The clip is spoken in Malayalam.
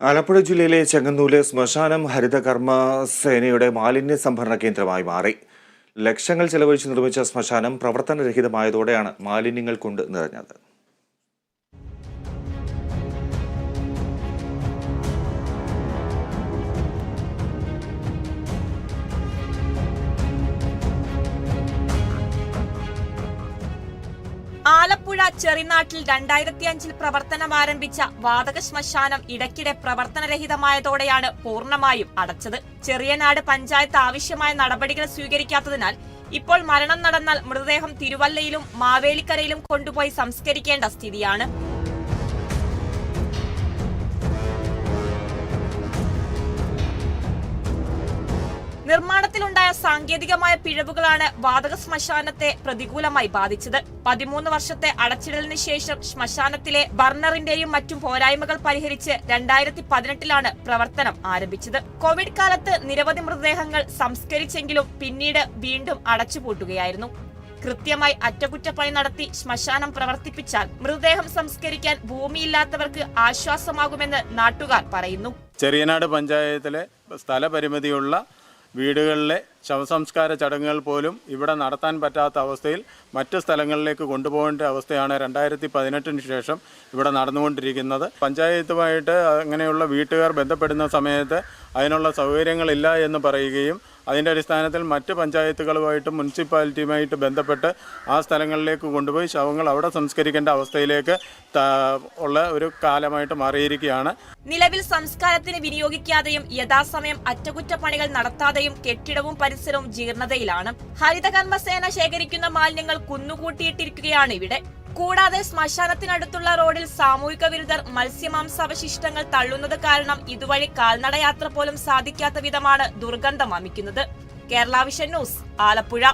ആലപ്പുഴ ജില്ലയിലെ ചെങ്ങന്നൂൽ ശ്മശാനം ഹരിതകർമ്മ സേനയുടെ മാലിന്യ സംഭരണ കേന്ദ്രമായി മാറി. ലക്ഷങ്ങൾ ചെലവഴിച്ച് നിർമ്മിച്ച ശ്മശാനം പ്രവർത്തനരഹിതമായതോടെയാണ് മാലിന്യങ്ങൾ കൊണ്ട് നിറഞ്ഞത്. ആലപ്പുഴ ചെറിനാട്ടിൽ രണ്ടായിരത്തി അഞ്ചിൽ പ്രവർത്തനം ആരംഭിച്ച വാതക ശ്മശാനം ഇടയ്ക്കിടെ പ്രവർത്തനരഹിതമായതോടെയാണ് പൂർണമായും അടച്ചത്. ചെറിയനാട് പഞ്ചായത്ത് ആവശ്യമായ നടപടികൾ സ്വീകരിക്കാത്തതിനാൽ ഇപ്പോൾ മരണം നടന്നാൽ മൃതദേഹം തിരുവല്ലയിലും മാവേലിക്കരയിലും കൊണ്ടുപോയി സംസ്കരിക്കേണ്ട സ്ഥിതിയാണ്. നിർമ്മാണത്തിലുണ്ടായ സാങ്കേതികമായ പിഴവുകളാണ് വാതക ശ്മശാനത്തെ പ്രതികൂലമായി ബാധിച്ചത്. പതിമൂന്ന് വർഷത്തെ അടച്ചിടലിന് ശേഷം ശ്മശാനത്തിലെ ബർണറിന്റെയും മറ്റും പോരായ്മകൾ പരിഹരിച്ച് രണ്ടായിരത്തി പതിനെട്ടിലാണ് പ്രവർത്തനം ആരംഭിച്ചത്. കോവിഡ് കാലത്ത് നിരവധി മൃതദേഹങ്ങൾ സംസ്കരിച്ചെങ്കിലും പിന്നീട് വീണ്ടും അടച്ചുപൂട്ടുകയായിരുന്നു. കൃത്യമായി അറ്റകുറ്റപ്പണി നടത്തി ശ്മശാനം പ്രവർത്തിപ്പിച്ചാൽ മൃതദേഹം സംസ്കരിക്കാൻ ഭൂമിയില്ലാത്തവർക്ക് ആശ്വാസമാകുമെന്ന് നാട്ടുകാർ പറയുന്നു. ചെറിയനാട് പഞ്ചായത്തിലെ സ്ഥലപരിമിതിയുള്ള വീടുകളിലെ ശവസംസ്കാര ചടങ്ങുകൾ പോലും ഇവിടെ നടത്താൻ പറ്റാത്ത അവസ്ഥയിൽ മറ്റ് സ്ഥലങ്ങളിലേക്ക് കൊണ്ടുപോകേണ്ട അവസ്ഥയാണ് രണ്ടായിരത്തി പതിനെട്ടിന് ശേഷം ഇവിടെ നടന്നുകൊണ്ടിരിക്കുന്നത്. പഞ്ചായത്തുമായിട്ട് അങ്ങനെയുള്ള വീട്ടുകാർ ബന്ധപ്പെടുന്ന സമയത്ത് അതിനുള്ള സൗകര്യങ്ങളില്ല എന്ന് പറയുകയും അതിന്റെ അടിസ്ഥാനത്തിൽ മറ്റ് പഞ്ചായത്തുകളുമായിട്ടും മുനിസിപ്പാലിറ്റിയുമായിട്ട് ബന്ധപ്പെട്ട് ആ സ്ഥലങ്ങളിലേക്ക് കൊണ്ടുപോയി ശവങ്ങൾ അവിടെ സംസ്കരിക്കേണ്ട അവസ്ഥയിലേക്ക് ഉള്ള ഒരു കാലമായിട്ട് മാറിയിരിക്കുകയാണ്. നിലവിൽ സംസ്കാരത്തിന് വിനിയോഗിക്കാതെയും യഥാസമയം അറ്റകുറ്റപ്പണികൾ നടത്താതെയും കെട്ടിടവും പരിസരവും ജീർണതയിലാണ്. ഹരിതകർമ്മസേന ശേഖരിക്കുന്ന മാലിന്യങ്ങൾ കുന്നുകൂട്ടിയിട്ടിരിക്കുകയാണ് ഇവിടെ. കൂടാതെ ശ്മശാനത്തിനടുത്തുള്ള റോഡിൽ സാമൂഹിക വിരുദ്ധർ മത്സ്യമാംസാവശിഷ്ടങ്ങൾ തള്ളുന്നത് കാരണം ഇതുവഴി കാൽനടയാത്ര പോലും സാധിക്കാത്ത വിധമാണ് ദുർഗന്ധം അമിക്കുന്നത്. Kerala vision news Alappuzha.